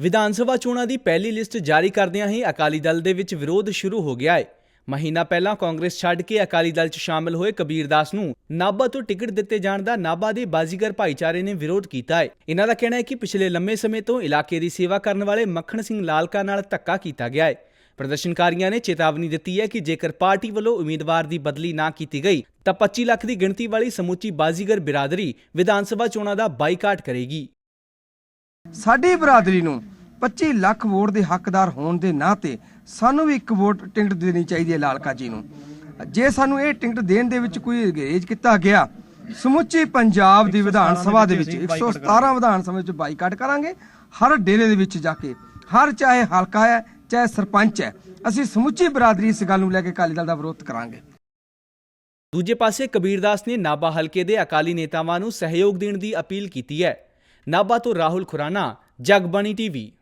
ਵਿਧਾਨ ਸਭਾ ਚੋਣਾਂ ਦੀ ਪਹਿਲੀ ਲਿਸਟ ਜਾਰੀ ਕਰਦਿਆਂ ਹੀ ਅਕਾਲੀ ਦਲ ਦੇ ਵਿੱਚ ਵਿਰੋਧ ਸ਼ੁਰੂ ਹੋ ਗਿਆ ਹੈ ਮਹੀਨਾ ਪਹਿਲਾਂ ਕਾਂਗਰਸ ਛੱਡ ਕੇ ਅਕਾਲੀ ਦਲ 'ਚ ਸ਼ਾਮਲ ਹੋਏ ਕਬੀਰ ਦਾਸ ਨੂੰ ਨਾਭਾ ਤੋਂ ਟਿਕਟ ਦਿੱਤੇ ਜਾਣ ਦਾ ਨਾਭਾ ਦੇ ਬਾਜ਼ੀਗਰ ਭਾਈਚਾਰੇ ਨੇ ਵਿਰੋਧ ਕੀਤਾ ਹੈ ਇਹਨਾਂ ਦਾ ਕਹਿਣਾ ਹੈ ਕਿ ਪਿਛਲੇ ਲੰਮੇ ਸਮੇਂ ਤੋਂ ਇਲਾਕੇ ਦੀ ਸੇਵਾ ਕਰਨ ਵਾਲੇ ਮੱਖਣ ਸਿੰਘ ਲਾਲਕਾ ਨਾਲ ਧੱਕਾ ਕੀਤਾ ਗਿਆ ਹੈ ਪ੍ਰਦਰਸ਼ਨਕਾਰੀਆਂ ਨੇ ਚੇਤਾਵਨੀ ਦਿੱਤੀ ਹੈ ਕਿ ਜੇਕਰ ਪਾਰਟੀ ਵੱਲੋਂ ਉਮੀਦਵਾਰ ਦੀ ਬਦਲੀ ਨਾ ਕੀਤੀ ਗਈ, ਤਾਂ 25 ਲੱਖ ਦੀ ਗਿਣਤੀ ਵਾਲੀ ਸਮੁੱਚੀ ਬਾਜ਼ੀਗਰ ਬਿਰਾਦਰੀ ਵਿਧਾਨ ਸਭਾ ਚੋਣਾਂ ਦਾ ਬਾਈਕਾਟ ਕਰੇਗੀ। ਸਾਡੀ ਬਰਾਦਰੀ ਨੂੰ 25 ਲੱਖ ਵੋਟ ਦੇ ਹੱਕਦਾਰ ਹੋਣ ਦੇ ਨਾਤੇ ਸਾਨੂੰ ਵੀ ਇੱਕ ਵੋਟ ਟਿਕਟ ਦੇਣੀ ਚਾਹੀਦੀ ਹੈ ਲਾਲਕਾ ਜੀ ਨੂੰ। ਜੇ ਸਾਨੂੰ ਇਹ ਟਿਕਟ ਦੇਣ ਦੇ ਵਿੱਚ ਕੋਈ ਅੰਗਰੇਜ਼ ਕੀਤਾ ਗਿਆ ਸਮੁੱਚੀ ਪੰਜਾਬ ਦੀ ਵਿਧਾਨ ਸਭਾ ਦੇ ਵਿੱਚ 117 ਵਿਧਾਨ ਸਭਾ ਵਿੱਚ ਬਾਈਕਾਟ ਕਰਾਂਗੇ ਹਰ ਡੇਰੇ ਦੇ ਵਿੱਚ ਜਾ ਕੇ ਹਰ ਚਾਹੇ ਹਲਕਾ ਹੈ ਚਾਹੇ ਸਰਪੰਚ ਹੈ ਅਸੀਂ ਸਮੁੱਚੀ ਬਰਾਦਰੀ ਇਸ ਗੱਲ ਨੂੰ ਲੈ ਕੇ ਅਕਾਲੀ ਦਲ ਦਾ ਵਿਰੋਧ ਕਰਾਂਗੇ। ਦੂਜੇ ਪਾਸੇ ਕਬੀਰਦਾਸ ਨੇ ਨਾਭਾ ਹਲਕੇ ਦੇ ਅਕਾਲੀ ਨੇਤਾਵਾਂ ਨੂੰ ਸਹਿਯੋਗ ਦੇਣ ਦੀ ਅਪੀਲ ਕੀਤੀ ਹੈ। ਨਾਭਾ ਤੋਂ ਰਾਹੁਲ ਖੁਰਾਨਾ ਜਗਬਾਣੀ ਟੀਵੀ।